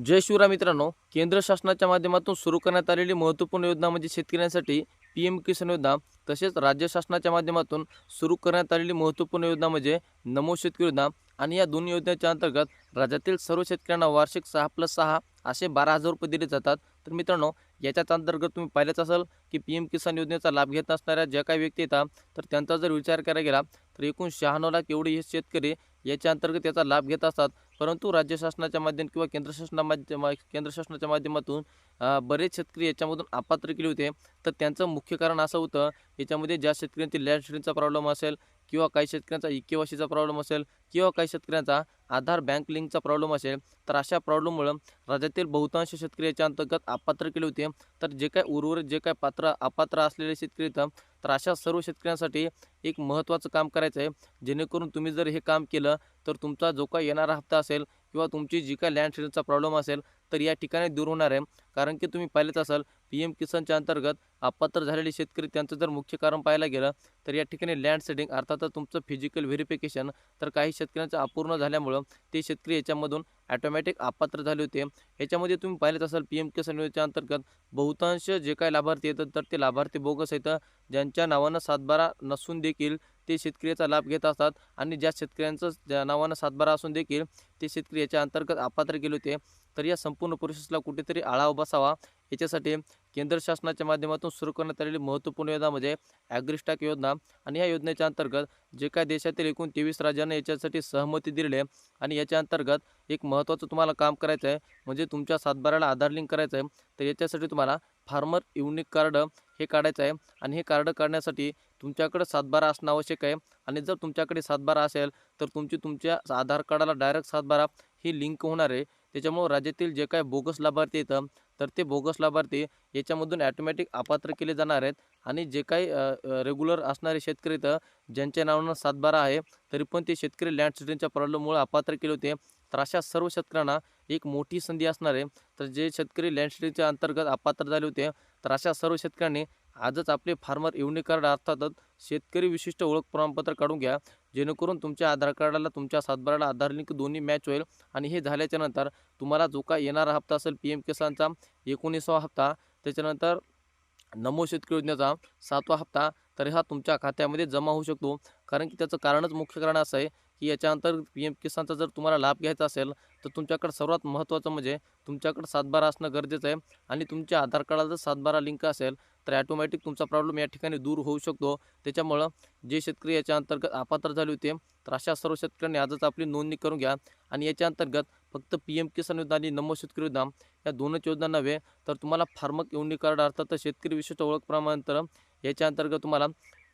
जय शिवराय मित्रांनो केंद्र शासनाच्या माध्यमातून सुरू करण्यात आलेली महत्त्वपूर्ण योजना म्हणजे शेतकऱ्यांसाठी पी एम किसान योजना तसेच राज्य शासनाच्या माध्यमातून सुरू करण्यात आलेली महत्त्वपूर्ण योजना म्हणजे नमो शेतकरी योजना आणि या दोन्ही योजनेच्या अंतर्गत राज्यातील सर्व शेतकऱ्यांना वार्षिक सहा प्लस सहा असे बारा हजार रुपये दिले जातात. तर मित्रांनो याच्याच अंतर्गत तुम्ही पाहिलंच असाल की पी एम किसान योजनेचा लाभ घेत असणाऱ्या ज्या काही व्यक्ती येतात तर त्यांचा जर विचार करायला गेला तर एकूण शहाण्णव लाख एवढे हे शेतकरी याच्या अंतर्गत याचा लाभ घेत असतात. परंतु राज्य शासनाच्या माध्यम किंवा केंद्र शासना माध्यम केंद्र शासनाच्या माध्यमातून बरेच शेतकरी याच्यामधून अपात्र केले होते. तर त्यांचं मुख्य कारण असं होतं याच्यामध्ये ज्या शेतकऱ्यांची लँड शेडिंगचा प्रॉब्लेम असेल किंवा काही शेतकऱ्यांचा ई के प्रॉब्लेम असेल किंवा काही शेतकऱ्यांचा आधार बँक लिंकचा प्रॉब्लेम असेल तर अशा प्रॉब्लेममुळं राज्यातील बहुतांश शेतकरी याच्या अंतर्गत अपात्र केले होते. तर जे काय उर्वरित जे काय पात्र अपात्र असलेले शेतकरी तर अशा सर्व शेतकऱ्यांसाठी एक महत्त्वाचं काम करायचं आहे जेणेकरून तुम्ही जर हे काम केलं तर तुमचा जो काही येणारा हप्ता असेल किंवा तुमची जी काय लँड प्रॉब्लेम असेल तर या ठिकाणी दूर होणार आहे. कारण की तुम्ही पाहिलेच असाल पी एम किसानच्या अंतर्गत अपात्र झालेले शेतकरी त्यांचं जर मुख्य कारण पाहायला गेलं तर या ठिकाणी लँड सेडिंग अर्थातच तुमचं फिजिकल व्हेरिफिकेशन तर काही शेतकऱ्यांचं अपूर्ण झाल्यामुळं ते शेतकरी याच्यामधून ॲटोमॅटिक अपात्र झाले होते. याच्यामध्ये तुम्ही पाहिलेच असाल पी एम किसान योजनेच्या अंतर्गत बहुतांश जे काही लाभार्थी येतात तर ते लाभार्थी बोगस आहेत. ज्यांच्या नावानं सातबारा नसून देखील ते शेतकऱ्याचा लाभ घेत असतात आणि ज्या शेतकऱ्यांचं ज्या नावानं सातबारा असून देखील ते शेतकरी याच्या अंतर्गत अपात्र गेले होते. तर या संपूर्ण प्रोसेसला कुठेतरी आळा बसावा याच्यासाठी केंद्र शासनाच्या माध्यमातून सुरू करण्यात आलेली महत्त्वपूर्ण योजना म्हणजे ॲग्रिस्टॅक योजना. आणि या योजनेच्या अंतर्गत जे काय देशातील एकूण तेवीस राज्यांना याच्यासाठी सहमती दिलेली आहे. आणि याच्या अंतर्गत एक महत्त्वाचं तुम्हाला काम करायचं आहे म्हणजे तुमच्या सातबाराला आधार लिंक करायचं आहे. तर याच्यासाठी तुम्हाला फार्मर युनिक कार्ड हे काढायचं आहे. आणि हे कार्ड काढण्यासाठी तुमच्याकडे सातबारा असणं आवश्यक आहे. आणि जर तुमच्याकडे सातबारा असेल तर तुमची तुमच्या आधार कार्डाला डायरेक्ट सातबारा ही लिंक होणार आहे. त्याच्यामुळं राज्यातील जे काय बोगस लाभार्थी येतं तर ते बोगस लाभार्थी याच्यामधून ॲटोमॅटिक अपात्र केले जाणार आहेत. आणि जे काही रेग्युलर असणारे शेतकरी तर ज्यांच्या नावानं सातबारा आहे तरी पण ते शेतकरी लँड सिटिंगच्या प्रॉब्लेममुळे अपात्र केले होते. तर अशा सर्व शेतकऱ्यांना एक मोठी संधी असणार आहे. तर जे शेतकरी लँड सिटिंगच्या अंतर्गत अपात्र झाले होते तर अशा सर्व शेतकऱ्यांनी आजच आपले फार्मर युनिक कार्ड अर्थातच शेतकरी विशिष्ट ओळख प्रमाणपत्र काढून घ्या. जेणेकरून तुमच्या आधार कार्डाला तुमच्या सातबाराला आधार लिंक दोन्ही मॅच होईल. आणि हे झाल्याच्यानंतर तुम्हाला जो काय येणारा हप्ता असेल पी एम किसानचा एकोणीसावा हप्ता त्याच्यानंतर नमो शेतकरी योजनेचा सातवा हप्ता तर हा तुमच्या खात्यामध्ये जमा होऊ शकतो. कारण की त्याचं कारणच मुख्य कारण असं आहे की याच्यानंतर पी एम किसानचा जर तुम्हाला लाभ घ्यायचा असेल तर तुमच्याकडे सर्वात महत्त्वाचं म्हणजे तुमच्याकडे सातबारा असणं गरजेचं आहे. आणि तुमच्या आधार कार्डाला जर सातबारा लिंक असेल तर ॲटोमॅटिक तुमचा प्रॉब्लेम या ठिकाणी दूर होऊ शकतो. त्याच्यामुळं जे शेतकरी याच्या अंतर्गत अपात्र झाले होते तर अशा सर्व शेतकऱ्यांनी आजच आपली नोंदणी करून घ्या. आणि याच्या अंतर्गत फक्त पी एम किसान योजना आणि नमो शेतकरी योजना या दोनच योजना नव्हे तर तुम्हाला फार्मक युनिक कार्ड अर्थात शेतकरी विशिष्ट ओळख प्रमाणपत्र याच्या अंतर्गत तुम्हाला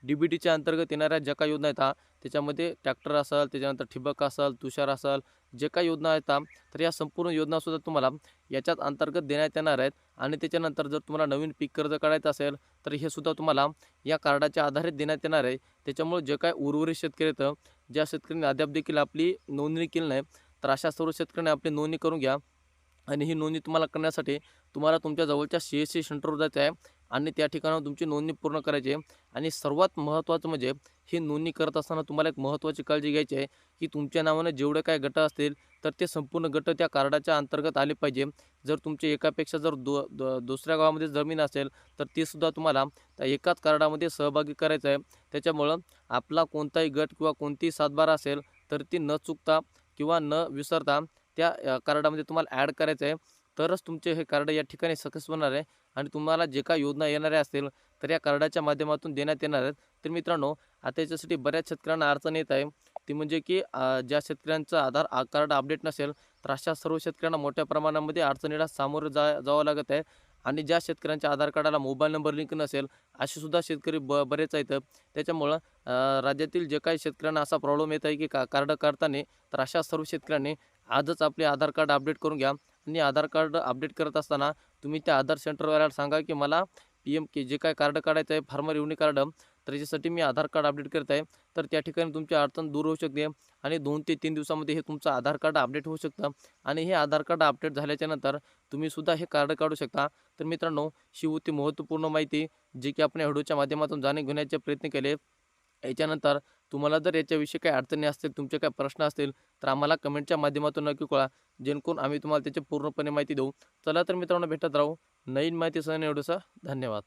डी बी टीच्या अंतर्गत येणाऱ्या ज्या काही योजना येतात त्याच्यामध्ये ट्रॅक्टर असेल त्याच्यानंतर ठिबक असेल तुषार असेल जे काही योजना येतात तर या संपूर्ण योजनासुद्धा तुम्हाला याच्यात अंतर्गत देण्यात येणार आहेत. आणि त्याच्यानंतर जर तुम्हाला नवीन पीक कर्ज काढायचं असेल तर हे सुद्धा तुम्हाला या कार्डाच्या आधारे देण्यात येणार आहे. त्याच्यामुळे जे काय उर्वरित शेतकरी येतं ज्या शेतकऱ्यांनी अद्याप देखील आपली नोंदणी केली नाही तर अशा सर्व शेतकऱ्यांनी आपली नोंदणी करून घ्या. आणि ही नोंदणी तुम्हाला करण्यासाठी तुम्हाला तुमच्या जवळच्या सी एस सी सेंटरवर जायचं आहे. आणि त्या ठिकाणावर तुमची नोंदणी पूर्ण करायची आहे. आणि सर्वात महत्त्वाचं म्हणजे ही नोंदणी करत असताना तुम्हाला एक महत्त्वाची काळजी घ्यायची आहे की तुमच्या नावानं जेवढे काय गट असतील तर ते संपूर्ण गट त्या कार्डाच्या अंतर्गत आले पाहिजे. जर तुमचे एकापेक्षा जर दु दुसऱ्या गावामध्ये जमीन असेल तर तीसुद्धा तुम्हाला त्या एकाच कार्डामध्ये सहभागी करायचं आहे. त्याच्यामुळं आपला कोणताही गट किंवा कोणतीही सातबारा असेल तर ती न चुकता किंवा न विसरता त्या कार्डामध्ये तुम्हाला ॲड करायचं आहे. तरच तुमचे हे कार्ड या ठिकाणी सक्सेस होणार आहे. आणि तुम्हाला जे काय योजना येणाऱ्या असतील तर या कार्डाच्या माध्यमातून देण्यात येणार आहेत. तर मित्रांनो आता याच्यासाठी बऱ्याच शेतकऱ्यांना अडचण येत आहे. ती म्हणजे की ज्या शेतकऱ्यांचं आधार आ- कार्ड अपडेट नसेल तर अशा सर्व शेतकऱ्यांना मोठ्या प्रमाणामध्ये अडचणीला सामोरं जा जावं लागत आहे. आणि ज्या शेतकऱ्यांच्या आधार कार्डाला मोबाईल नंबर लिंक नसेल असे सुद्धा शेतकरी ब बरेच आहेत. त्याच्यामुळं राज्यातील जे काही शेतकऱ्यांना असा प्रॉब्लेम येत आहे की का कार्ड काढताना तर अशा सर्व शेतकऱ्यांनी आजच आपले आधार कार्ड अपडेट करून घ्या. आणि आधार कार्ड अपडेट करत असताना तुम्ही त्या आधार सेंटरवाल्याला सांगा की मला पी एम के जे काय कार्ड काढायचं आहे फार्मर युनिक कार्ड तर याच्यासाठी मी आधार कार्ड अपडेट करत आहे. तर त्या ठिकाणी तुमची अडचण दूर होऊ शकते आणि दोन ते तीन दिवसामध्ये हे तुमचं आधार कार्ड अपडेट होऊ शकतं आणि हे आधार कार्ड अपडेट झाल्याच्यानंतर हे कार्ड काढू शकता. तर मित्रांनो ही होती महत्त्वपूर्ण माहिती जी की आपण व्हिडिओच्या माध्यमातून जाणून घेण्याचे प्रयत्न केले. याच्यानंतर तुम्हाला जर याच्याविषयी काही अडचणी असतील तुमचे काही प्रश्न असतील तर आम्हाला कमेंटच्या माध्यमातून नक्की कळा जेणेकरून आम्ही तुम्हाला त्याची पूर्णपणे माहिती देऊ. चला तर मित्रांनो भेटत राहू. नवीन माहितीसह निवडूसा धन्यवाद.